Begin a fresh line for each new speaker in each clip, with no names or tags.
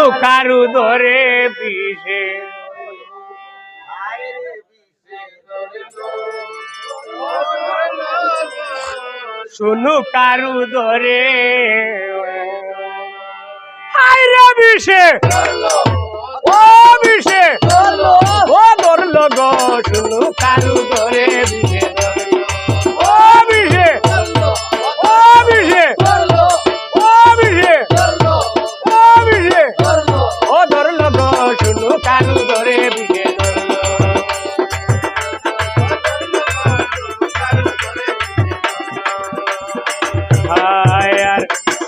কারু ধরে বিষে। শুনু কারু ধরে। হায় রে বিষে। ও বিষে। ও ধরল গো, শুনু কারু ধরে বিষে হায় আর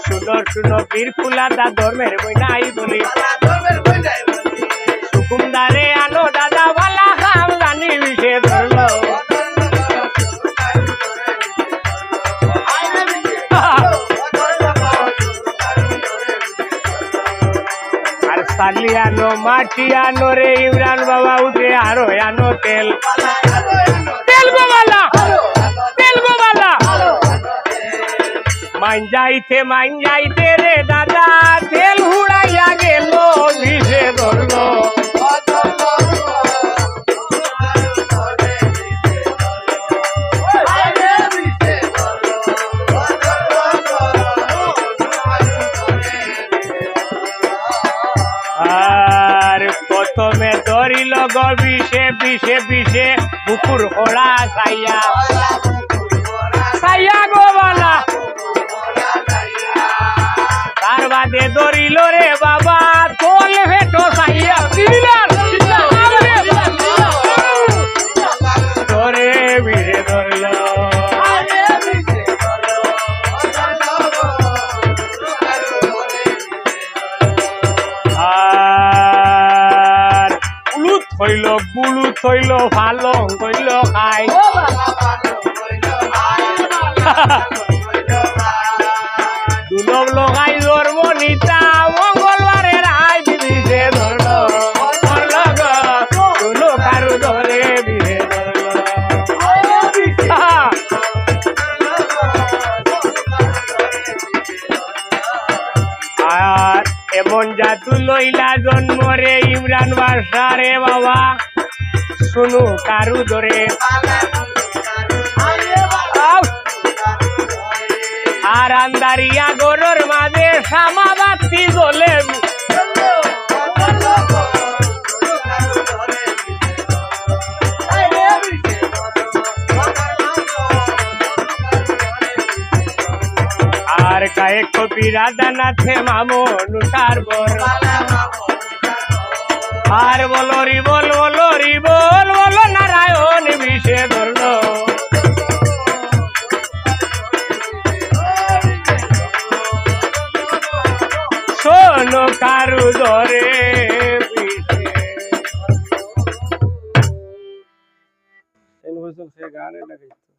শুনো শুনো বীর ফুলাদা ধর্মের বই নাই বলি। সুকুমদারে আর মাটিয়ানো রে, ইমরান বাবা, উঠে আরও আনো তেল। তেল গোবালা তেল গোবালা মাইন যাইতে মাইন যাইতে রে দাদা, তেল হুড়াইয়া গেল বিষে ধরলো। ধরিল গো বিষে বিষে বুকুর ওড়া সাইয়া সাইয়া উলুত হইল থইল ভালো কইল খাই। দুলব লগাই ধরব নিতা এমন জাতু লইলা জন্ম রে ইমরান বাসা রে বাবা। শুনু কারু ধরে! আর আন্দারিয়া গরুর মাঝে সামাবাতি গলে। গায়ে কবিরা দানাথে মামো অনুসার বর আর বলো, রি বল, বলো, রি বল, বলো, নারায়ণ বিষে ধরলো। শোনো কারু ধরে
গানে লাগাইতো